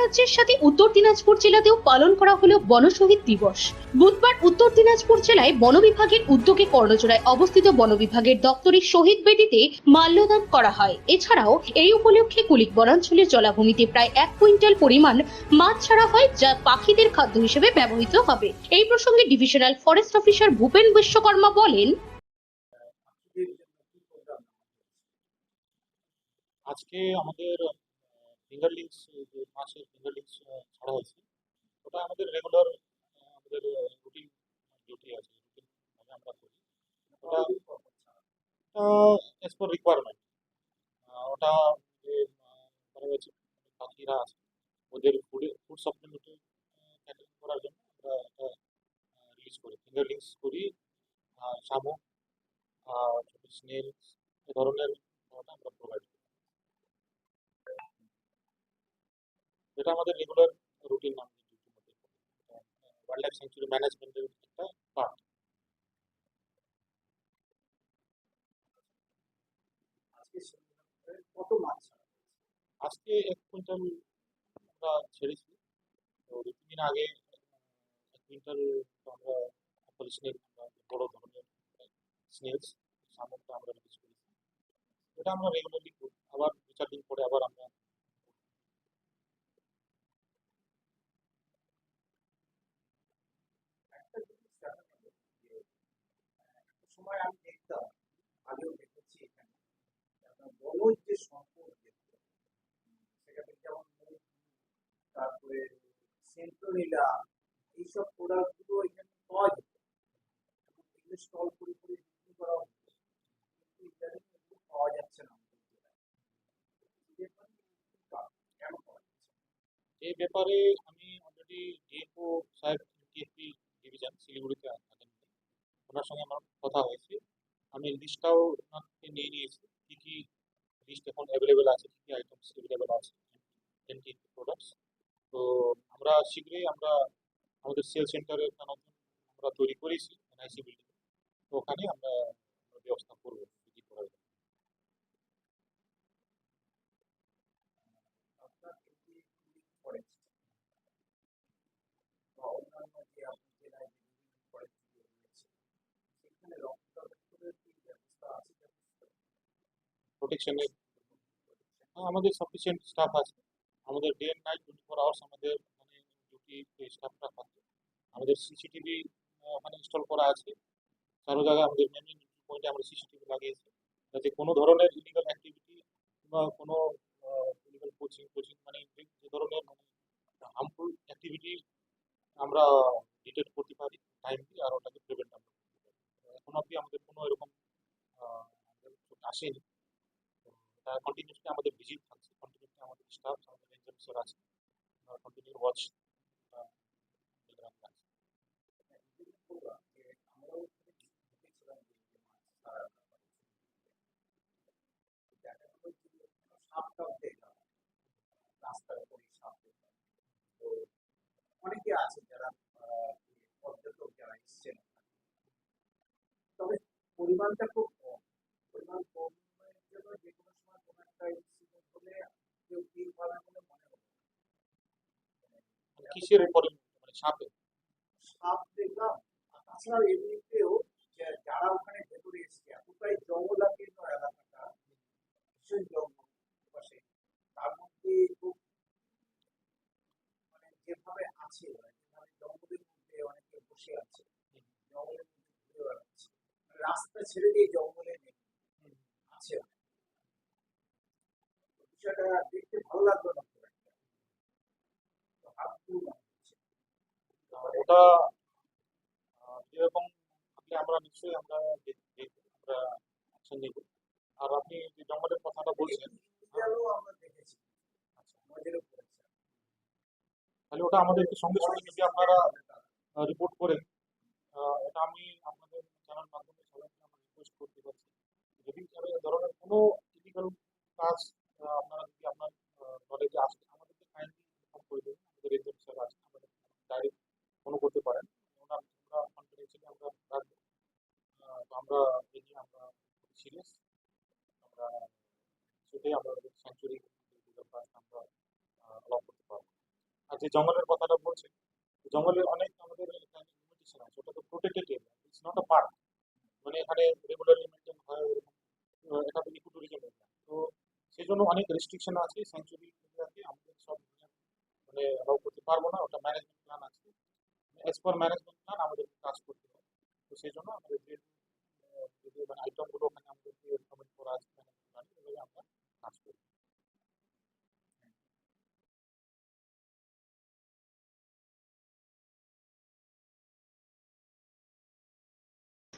রাজ্যের সাথে উত্তর দিনাজপুর জেলাতেও পালন করা হলো বনশহীদ দিবস। বুধবার উত্তর দিনাজপুর জেলায় বন বিভাগের উদ্যোগে কর্ণজোড়ায় অবস্থিত বন বিভাগের দপ্তরের শহীদ বেদিতে মাল্যদান করা হয়। এছাড়াও এই উপলক্ষে কুলিক বনাঞ্চলের জলাভূমিতে প্রায় এক কুইন্টাল পরিমাণ মাছ ছাড়া হয় যা পাখিদের খাদ্য হিসেবে ব্যবহৃত হবে। এই প্রসঙ্গে divisional forest officer Bhupen Biswakarma বলেন, আজকে আমাদের ফিঙ্গারলিংস যে মাছের ফিঙ্গারলিংস ছাড়া হয়েছে, ওটা আমাদের রেগুলার আমাদের রুটিন ডিউটি আছে রুটিন আমরা করি। ওটা এস পার রিকোয়ারমেন্ট ওটা যে করা হয়েছে পাখিরা আছে, ওদের ফুডে ফুড সাপ্লিমেন্টারি ক্যাটারিং করার জন্য আমরা এটা রিলিজ করি। ফিঙ্গারলিংস করি শামুক ছোটো স্নেল এ ধরনের খাবারটা আমরা প্রোভাইড করি। এটা আমাদের রেগুলার রুটিন আমাদের ওয়াইল্ড লাইফ স্যাংচুরি ম্যানেজমেন্টের একটা পার্ট আজকে কত মাছ আজকে এক কুইন্টাল আমরা ছেড়েছি। তো দু তিন দিন আগে এক কুইন্টাল আমরা স্নেক বড় ধরনের স্নেকস শামুকটা আমরা রিলিজ করেছি। এটা আমরা রেগুলারলি করি। আবার দু চার দিন পরে আবার আমরা একটা জিনিস দেখা গেল যে আহ, একটা সময় আমি দেখতাম আগেও দেখেছি এখানে যে বনজ যে সম্পদ সেখানে যেমন তারপরে সেন্ট্রোনিলা এইসব প্রোডাক্টগুলো এখানে পাওয়া যেত স্টল করে করে বিক্রি করা হতো পাওয়া যাচ্ছে না এই ব্যাপারে আমি already DFO saheb TFP division শিলিগুড়িতে থাকেন ওনার সঙ্গে আমার কথা হয়েছে। আমি লিস্টটাও ওনার থেকে নিয়ে নিয়েছি। কী কী লিস্ট এখন অ্যাভেলেবেল আছে কী কী আইটেমস অ্যাভেলেবেল আছে এনটি প্রোডাক্টস তো আমরা শীঘ্রই আমরা আমাদের সেল সেন্টারের নতুন আমরা তৈরি করেছি এনআইসি বিল্ডিং তো ওখানে আমরা ব্যবস্থা করব বিক্রি করার জন্য। আপনার এই যে টুরিস্ট ফরেস্ট বা অন্যান্য যে আপনার জেলায় যে বিভিন্ন ফরেস্টগুলো রয়েছে সেখানে রক্ষা দপ্তরের কি ব্যবস্থা প্রোটেকশনের আমাদের সাফিসিয়েন্ট স্টাফ আছে। আমাদের day and night twenty four hours আমাদের মানে ডিউটি স্টাফরা থাকে। আমাদের সিসিটিভি ওখানে ইনস্টল করা আছে। চারো জায়গায় আমাদের মেন মেন পয়েন্টে আমরা সিসিটিভি লাগিয়েছি। যাতে কোনো ধরনের ইলিগাল অ্যাক্টিভিটি বা কোনো ইলিগাল কোচিং কোচিং মানে যে ধরনের মানে হার্মফুল অ্যাক্টিভিটি আমরা ডিটেক্ট করতে পারি টাইমলি আর ওটাকে প্রিভেন্ট আমরা করতে পারি। এখন অবধি আমাদের কোনো এরকম আসেনি। কন্টিনিউসলি আমাদের ভিজিট থাকছে কন্টিনিউসলি আমাদের স্টাফ আমাদের রেঞ্জার অফিসার আছে কন্টিনিউ ওয়াচ রাস্তার উপরে সাপ তো অনেকে আছে যারা পর্যটক যারা এসছেন। তবে পরিমাণটা খুব কম পরিমাণ কম জন্য যে কোনো সময় কোনো একটা ইনসিডেন্ট হলে কেউ ঠিক পাবে বলে মনে হলো না। মানে কিসের উপরে মানে সাপে। এমনিতেও ওখানে এতটাই এলাকাটা, ভীষণ জঙ্গল তার মধ্যে মানে যেভাবে আছে যেভাবে জঙ্গলের বসে আছে, জঙ্গলের ঘুরে বেড়াচ্ছে মানে রাস্তা ছেড়ে দিয়ে জঙ্গলে নেই আছে। বিষয়টা দেখতে ভালো লাগল না খুব একটা তো হাত পুরো হচ্ছে ওটা আপনি আমরা নিশ্চয়ই আমরা আমরা অ্যাকশন নিব। আর আপনি যে জঙ্গলের কথাটা বলছেন আচ্ছা। তাহলে ওটা আমাদেরকে সঙ্গে সঙ্গে যদি আপনারা রিপোর্ট করেন এটা আমি আপনাদের চ্যানেল মাধ্যমে সবাইকে আমরা রিকোয়েস্ট করতে পারছি। যদি ধরনের কোনো ইলিগাল কাজ আপনারা যদি আপনার নলেজে আসে আমাদেরকে কাইন্ডলি ইনফর্ম করে দেবেন আমাদের রেঞ্জার হিসাবে আছে আমাদের ডাইরেক্ট ফোন করতে পারেন ওনার আমরা কনফিডেন্সিয়ালি আমরা রাখব আহ, তো আমরা এই নিয়ে আমরা সিরিয়াস সেটাই আমরা স্যাংচুরি আমরা করতে আর যে জঙ্গলের কথাটা বলছেন জঙ্গলে অনেক আমাদের লিমিটেশন আছে, ওটা তো protected area it's not a park মানে এখানে রেগুলারলি মেনটেন হয় এটা তো এরিয়া তো সেই জন্য অনেক রেস্ট্রিকশন আছে স্যাংচুরি এরিয়াতে আমাদের সব মানে অ্যালাউ করতে পারব না, ওটা ম্যানেজমেন্ট প্ল্যান আছে। অ্যাজ পার ম্যানেজমেন্ট প্ল্যান আমাদের কাজ করতে হবে। তো সেই জন্য আমাদের যে আহ, যে মানে আইটেমগুলো ওখানে আমাদেরকে রেকমেন্ড করা আছে management plan এ, এভাবে আমরা কাজ করি